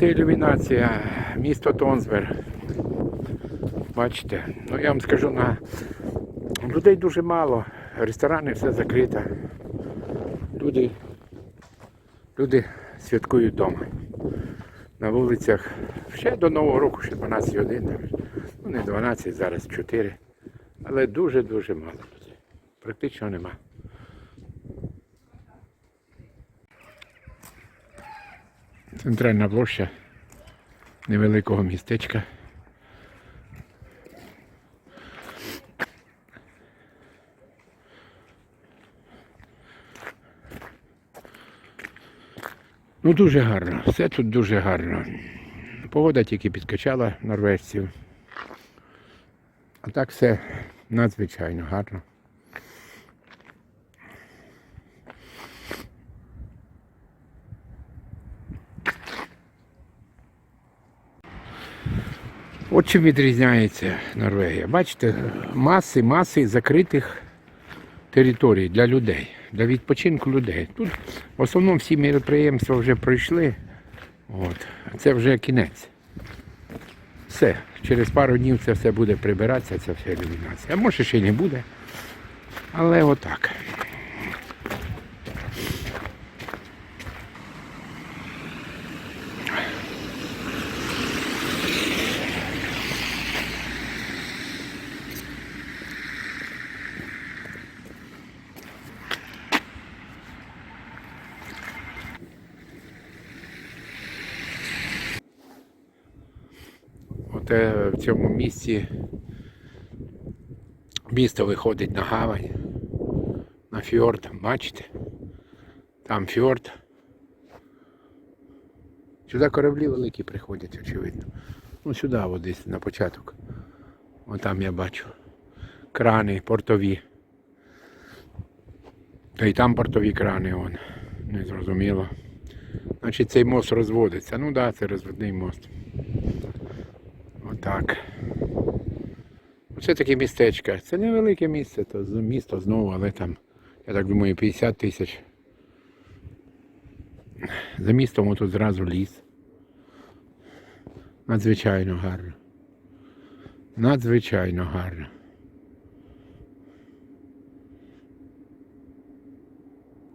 Це ілюмінація, місто Тонсберг. Бачите, ну я вам скажу, на людей дуже мало, ресторани все закрито. Люди, люди святкують вдома. На вулицях ще до Нового року, ще 12 годин. Ну не 12, зараз 4. Але дуже-дуже мало людей. Практично нема. Центральна площа невеликого містечка. Ну дуже гарно, все тут дуже гарно. Погода тільки підкачала норвежців. А так все надзвичайно гарно. От чим відрізняється Норвегія. Бачите, маси, маси закритих територій для людей, для відпочинку людей. Тут в основному всі міроприємства вже пройшли. От. Це вже кінець. Все. Через пару днів це все буде прибиратися, ця вся ілюмінація. А може ще й не буде. Але отак. Оте в цьому місці місто виходить на гавань, на фьорд, бачите? Там фьорд. Сюди кораблі великі приходять, очевидно. Ну сюди от десь на початок. От там я бачу. Крани портові. Та й там портові крани, вон. Не зрозуміло. Значить цей мост розводиться. Ну так, да, це розводний мост. Отак. Оце таке містечко. Це невелике місце, то місто знову, але там, я так думаю, 50 тисяч. За містом тут зразу ліс. Надзвичайно гарно. Надзвичайно гарно.